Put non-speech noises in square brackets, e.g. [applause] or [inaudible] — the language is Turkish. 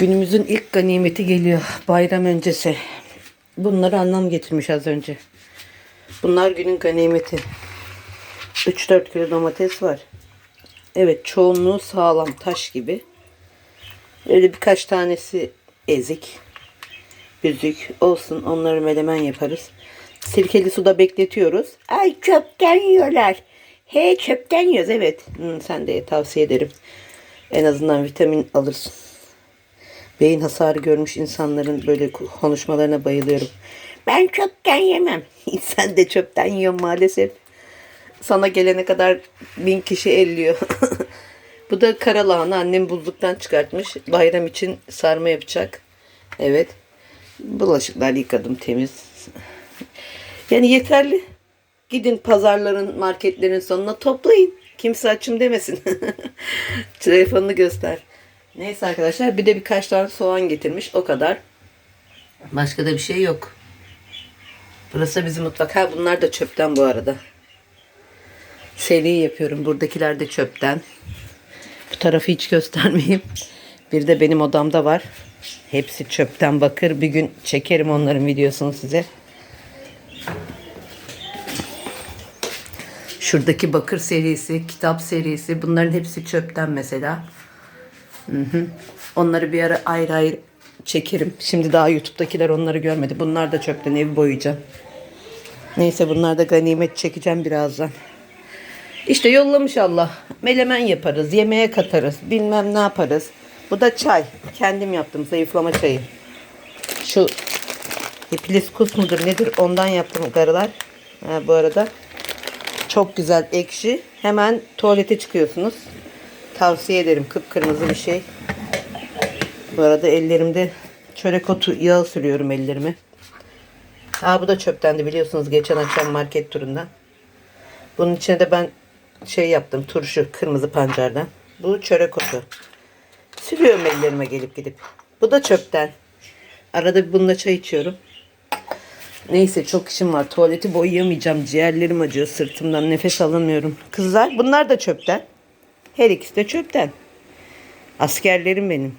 Günümüzün ilk ganimeti geliyor. Bayram öncesi. Bunları anlam getirmiş az önce. Bunlar günün ganimeti. 3-4 kilo domates var. Evet çoğunluğu sağlam taş gibi. Öyle birkaç tanesi ezik. Büzük olsun onları melemen yaparız. Sirkeli suda bekletiyoruz. Ay çöpten yiyorlar. He çöpten yiyoruz evet. Hmm, sen de ye, tavsiye ederim. En azından vitamin alırsın. Beyin hasarı görmüş insanların böyle konuşmalarına bayılıyorum. Ben çöpten yemem. [laughs] Sen de çöpten yiyorsun maalesef. Sana gelene kadar bin kişi elliyor. [laughs] Bu da karalahana annem buzluktan çıkartmış. Bayram için sarma yapacak. Evet. Bulaşıklar yıkadım temiz. Yani yeterli. Gidin pazarların, marketlerin sonuna toplayın. Kimse açım demesin. [laughs] Telefonunu göster. Neyse arkadaşlar bir de birkaç tane soğan getirmiş. O kadar. Başka da bir şey yok. Burası bizim mutfak. Ha bunlar da çöpten bu arada. Seri yapıyorum. Buradakiler de çöpten. Bu tarafı hiç göstermeyeyim. Bir de benim odamda var. Hepsi çöpten bakır. Bir gün çekerim onların videosunu size. Şuradaki bakır serisi, kitap serisi bunların hepsi çöpten mesela. Hı hı. Onları bir ara ayrı ayrı çekerim. Şimdi daha YouTube'dakiler onları görmedi. Bunlar da çöpten evi boyayacağım. Neyse bunlar da ganimet çekeceğim birazdan. İşte yollamış Allah. Melemen yaparız, yemeğe katarız, bilmem ne yaparız. Bu da çay. Kendim yaptım zayıflama çayı. Şu hipliskus mudur nedir ondan yaptım garılar. Ha, bu arada çok güzel ekşi. Hemen tuvalete çıkıyorsunuz. Tavsiye ederim. Kıpkırmızı bir şey. Bu arada ellerimde çörek otu yağı sürüyorum ellerime. Aa bu da çöptendi biliyorsunuz geçen akşam market turundan. Bunun içine de ben şey yaptım turşu kırmızı pancardan. Bu çörek otu. Sürüyorum ellerime gelip gidip. Bu da çöpten. Arada bir bununla çay içiyorum. Neyse çok işim var. Tuvaleti boyayamayacağım. Ciğerlerim acıyor sırtımdan. Nefes alamıyorum. Kızlar bunlar da çöpten. Her ikisi de çöpten. Askerlerim benim.